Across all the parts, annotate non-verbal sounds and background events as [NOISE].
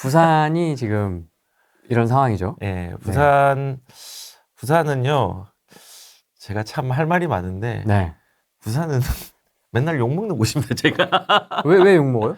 부산이 지금 이런 상황이죠. 예, 부산 부산은요. 제가 참 할 말이 많은데 네. 부산은 [LAUGHS] 맨날 욕 먹는 곳입니다. 제가 [LAUGHS] 왜 왜 욕 먹어요?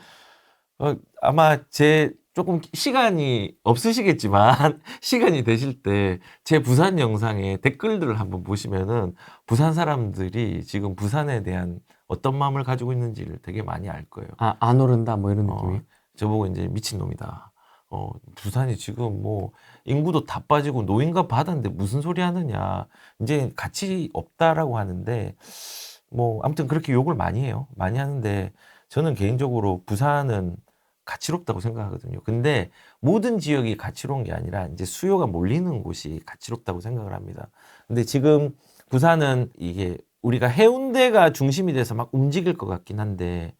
어, 아마 제 조금 시간이 없으시겠지만 [LAUGHS] 시간이 되실 때 제 부산 영상의 댓글들을 한번 보시면은 부산 사람들이 지금 부산에 대한 어떤 마음을 가지고 있는지를 되게 많이 알 거예요. 아, 안 오른다 뭐 이런 어, 느낌이. 저보고 이제 미친놈이다. 어, 부산이 지금 뭐 인구도 다 빠지고 노인과 바다인데 무슨 소리 하느냐. 이제 가치 없다라고 하는데 뭐 아무튼 그렇게 욕을 많이 해요. 많이 하는데 저는 개인적으로 부산은 가치롭다고 생각하거든요. 근데 모든 지역이 가치로운 게 아니라 이제 수요가 몰리는 곳이 가치롭다고 생각을 합니다. 근데 지금 부산은 이게 우리가 해운대가 중심이 돼서 막 움직일 것 같긴 한데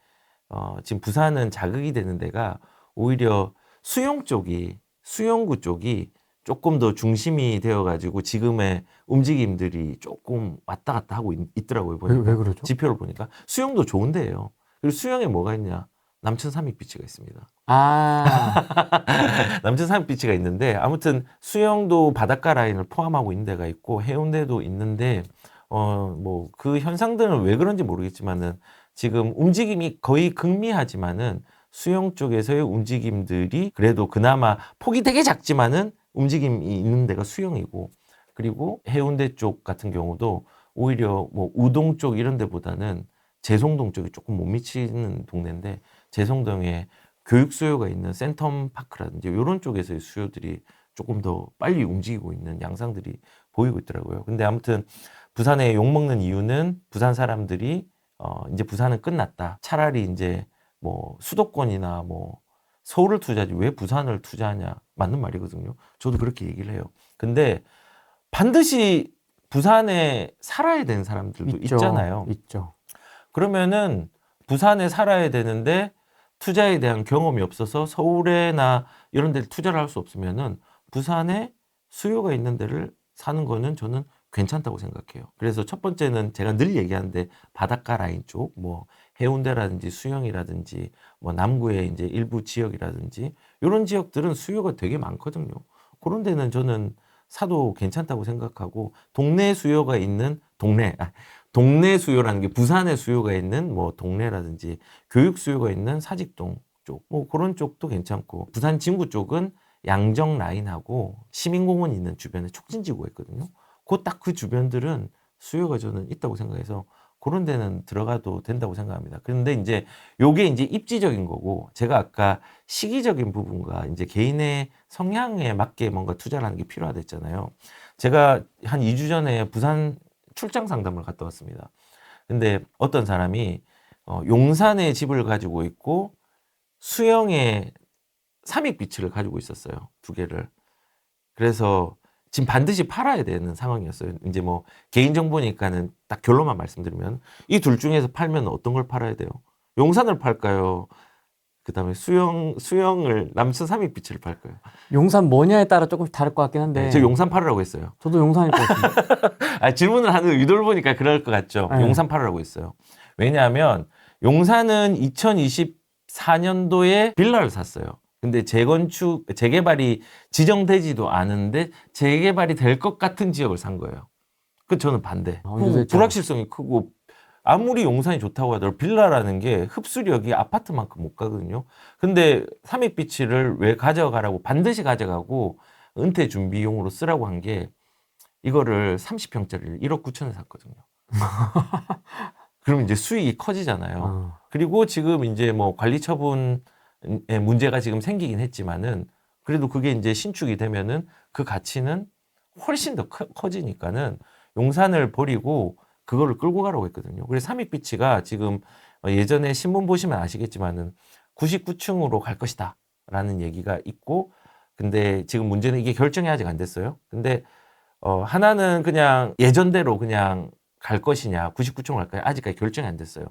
어, 지금 부산은 자극이 되는 데가 오히려 수영 쪽이 수영구 쪽이 조금 더 중심이 되어가지고 지금의 움직임들이 조금 왔다 갔다 하고 있, 더라고요 왜, 보니까 왜 그러죠? 지표를 보니까 수영도 좋은데요. 그리고 수영에 뭐가 있냐? 남천 삼익 비치가 있습니다. 아, [LAUGHS] 남천 삼익 비치가 있는데 아무튼 수영도 바닷가 라인을 포함하고 있는 데가 있고 해운대도 있는데 어 뭐 그 현상들은 왜 그런지 모르겠지만은 지금 움직임이 거의 극미하지만은 수영 쪽에서의 움직임들이 그래도 그나마 폭이 되게 작지만은 움직임이 있는 데가 수영이고 그리고 해운대 쪽 같은 경우도 오히려 뭐 우동 쪽 이런 데보다는 재송동 쪽이 조금 못 미치는 동네인데 재송동에 교육 수요가 있는 센텀 파크라든지 이런 쪽에서의 수요들이 조금 더 빨리 움직이고 있는 양상들이 보이고 있더라고요. 근데 아무튼 부산에 욕 먹는 이유는 부산 사람들이 어 이제 부산은 끝났다. 차라리 이제 뭐 수도권이나 뭐 서울을 투자하지 왜 부산을 투자하냐 맞는 말이거든요. 저도 그렇게 얘기를 해요. 근데 반드시 부산에 살아야 되는 사람들도 있죠. 있잖아요. 있죠. 그러면은 부산에 살아야 되는데 투자에 대한 경험이 없어서 서울에나 이런 데를 투자를 할 수 없으면은 부산에 수요가 있는 데를 사는 거는 저는 괜찮다고 생각해요. 그래서 첫 번째는 제가 늘 얘기하는데 바닷가 라인 쪽, 뭐 해운대라든지 수영이라든지 뭐 남구의 이제 일부 지역이라든지 이런 지역들은 수요가 되게 많거든요. 그런 데는 저는 사도 괜찮다고 생각하고 동네 수요가 있는 동네 아, 동네 수요라는 게 부산에 수요가 있는 뭐 동네라든지 교육 수요가 있는 사직동 쪽, 뭐 그런 쪽도 괜찮고 부산 진구 쪽은 양정 라인하고 시민공원 있는 주변에 촉진지구가 있거든요. 그 딱 그 주변들은 수요가 저는 있다고 생각해서 그런 데는 들어가도 된다고 생각합니다. 그런데 이제 요게 이제 입지적인 거고 제가 아까 시기적인 부분과 이제 개인의 성향에 맞게 뭔가 투자를 하는 게 필요하댔잖아요. 제가 한 2주 전에 부산 출장 상담을 갔다 왔습니다. 근데 어떤 사람이 어, 용산에 집을 가지고 있고 수영에 삼익 비치를 가지고 있었어요. 두 개를. 그래서 지금 반드시 팔아야 되는 상황이었어요. 이제 뭐 개인정보니까는 딱 결론만 말씀드리면 이 둘 중에서 팔면 어떤 걸 팔아야 돼요? 용산을 팔까요? 그 다음에 수영, 수영을 남천 삼익비치를 팔까요? 용산 뭐냐에 따라 조금씩 다를 것 같긴 한데. 네, 저 용산 팔으라고 했어요. 저도 용산일 것 같습니다. [LAUGHS] 아, 질문을 하는 의도를 보니까 그럴 것 같죠. 네. 용산 팔으라고 했어요. 왜냐하면 용산은 2024년도에 빌라를 샀어요. 근데 재건축, 재개발이 지정되지도 않은데 재개발이 될 것 같은 지역을 산 거예요. 그 저는 반대. 아, 언제 그? 불확실성이 크고 아무리 용산이 좋다고 하더라도 빌라라는 게 흡수력이 아파트만큼 못 가거든요. 근데 삼익비치를 왜 가져가라고 반드시 가져가고 은퇴 준비용으로 쓰라고 한 게 이거를 30평짜리를 1억 9천에 샀거든요. [LAUGHS] 그러면 이제 수익이 커지잖아요. 어. 그리고 지금 이제 뭐 관리 처분에 문제가 지금 생기긴 했지만은 그래도 그게 이제 신축이 되면은 그 가치는 훨씬 더 커, 커지니까는 용산을 버리고 그거를 끌고 가라고 했거든요. 그래서 삼익비치가 지금 어, 예전에 신문 보시면 아시겠지만은 99층으로 갈 것이다. 라는 얘기가 있고 근데 지금 문제는 이게 결정이 아직 안 됐어요. 근데 어 하나는 그냥 예전대로 그냥 갈 것이냐 99층으로 갈까요? 아직까지 결정이 안 됐어요.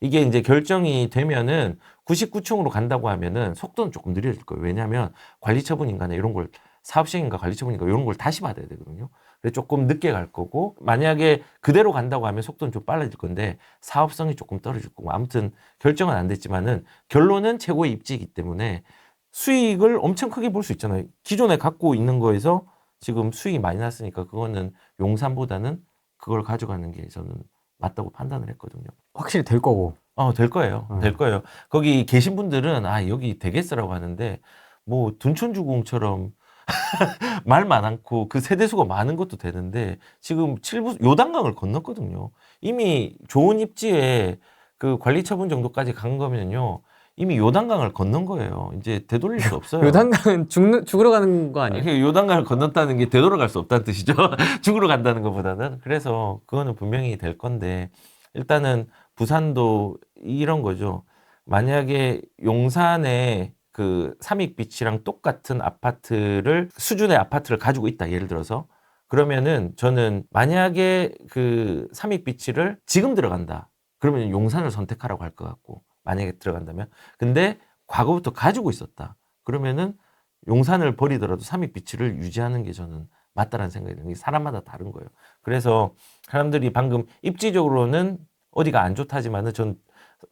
이게 이제 결정이 되면은 99층으로 간다고 하면은 속도는 조금 느려질 거예요. 왜냐하면 관리처분 인가나 이런 걸 사업시행인가 관리처분인가 이런 걸 다시 받아야 되거든요. 그래서 조금 늦게 갈 거고 만약에 그대로 간다고 하면 속도는 좀 빨라질 건데 사업성이 조금 떨어질 거고 아무튼 결정은 안 됐지만은 결론은 최고의 입지이기 때문에 수익을 엄청 크게 볼 수 있잖아요. 기존에 갖고 있는 거에서 지금 수익이 많이 났으니까 그거는 용산보다는 그걸 가져가는 게 저는 맞다고 판단을 했거든요. 확실히 될 거고. 어, 될 거예요. 음. 될 거예요. 거기 계신 분들은 아, 여기 되겠어라고 하는데 뭐 둔촌주공처럼 [LAUGHS] 말만 않고 그 세대수가 많은 것도 되는데 지금 칠부 요단강을 건넜거든요. 이미 좋은 입지에 그 관리 처분 정도까지 간 거면요. 이미 요단강을 건넌 거예요. 이제 되돌릴 수 없어요. [LAUGHS] 요단강은 죽는 죽으러 가는 거 아니에요? 그 요단강을 건넜다는 게 되돌아갈 수 없다는 뜻이죠. [LAUGHS] 죽으러 간다는 것보다는. 그래서 그거는 분명히 될 건데 일단은 부산도 이런 거죠. 만약에 용산에 그 삼익비치랑 똑같은 아파트를 수준의 아파트를 가지고 있다. 예를 들어서 그러면은 저는 만약에 그 삼익비치를 지금 들어간다. 그러면 용산을 선택하라고 할 것 같고 만약에 들어간다면 근데 과거부터 가지고 있었다. 그러면은 용산을 버리더라도 삼익 비치를 유지하는 게 저는 맞다라는 생각이 드는 게 사람마다 다른 거예요. 그래서 사람들이 방금 입지적으로는 어디가 안 좋다지만은 전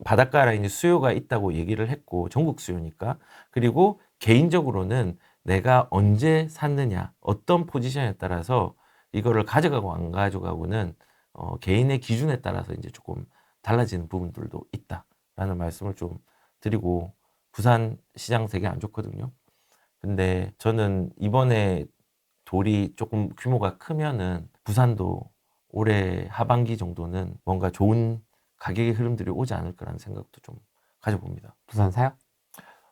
바닷가 라인에 수요가 있다고 얘기를 했고 전국 수요니까 그리고 개인적으로는 내가 언제 샀느냐 어떤 포지션에 따라서 이거를 가져가고 안 가져가고는 어, 개인의 기준에 따라서 이제 조금 달라지는 부분들도 있다 라는 말씀을 좀 드리고 부산 시장 되게 안 좋거든요. 근데 저는 이번에 돌이 조금 규모가 크면은 부산도 올해 하반기 정도는 뭔가 좋은 가격의 흐름들이 오지 않을까라는 생각도 좀 가져봅니다. 부산 사요?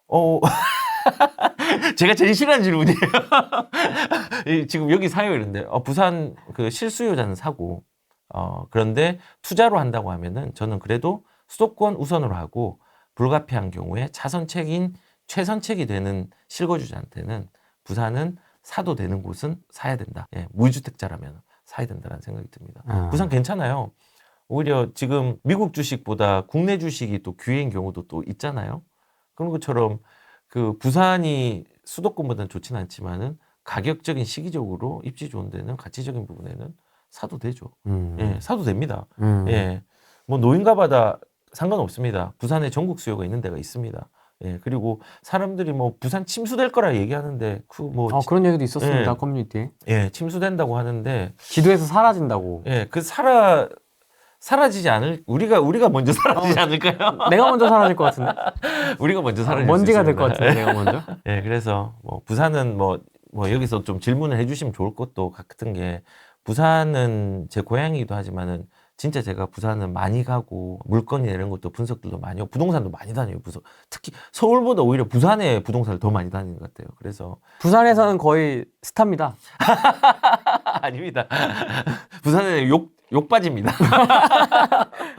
어, [LAUGHS] 제가 제일 싫어하는 질문이에요. [LAUGHS] 이 지금 여기 사요 이런데 어, 부산 그 실수요자는 사고 어, 그런데 투자로 한다고 하면은 저는 그래도 수도권 우선으로 하고 불가피한 경우에 차선책인 최선책이 되는 실거주자한테는 부산은 사도 되는 곳은 사야 된다. 예, 무주택자라면 사야 된다는 생각이 듭니다. 아. 부산 괜찮아요. 오히려 지금 미국 주식보다 국내 주식이 또 기회인 경우도 또 있잖아요. 그런 것처럼 그 부산이 수도권보다는 좋지는 않지만은 가격적인 시기적으로 입지 좋은 데는 가치적인 부분에는 사도 되죠. 음. 예, 사도 됩니다. 음. 예, 뭐 노인가마다 상관없습니다. 부산에 전국 수요가 있는 데가 있습니다. 예, 그리고 사람들이 뭐 부산 침수될 거라 얘기하는데 그뭐 어, 그런 얘기도 있었습니다. 예. 커뮤니티에. 예, 침수된다고 하는데 기도에서 사라진다고. 예, 그 사라 사라지지 않을 우리가 우리가 먼저 사라지지 않을까요? [LAUGHS] 내가 먼저 사라질 것 같은데? 우리가 먼저 사라질 수 어. 먼지가 될. 것 같은데, 내가 먼저? [LAUGHS] 예, 그래서 뭐 부산은 뭐, 뭐 여기서 좀 질문을 해주시면 좋을 것도 같은 게 부산은 제 고향이기도 하지만은 진짜 제가 부산은 많이 가고 물건이나 이런 것도 분석들도 많이 하고 부동산도 많이 다녀요. 부서 특히 서울보다 오히려 부산에 부동산을 더 많이 다니는 것 같아요. 그래서 부산에서는 거의 스타입니다. [LAUGHS] 아닙니다. 부산에는 욕 욕바지입니다. [LAUGHS]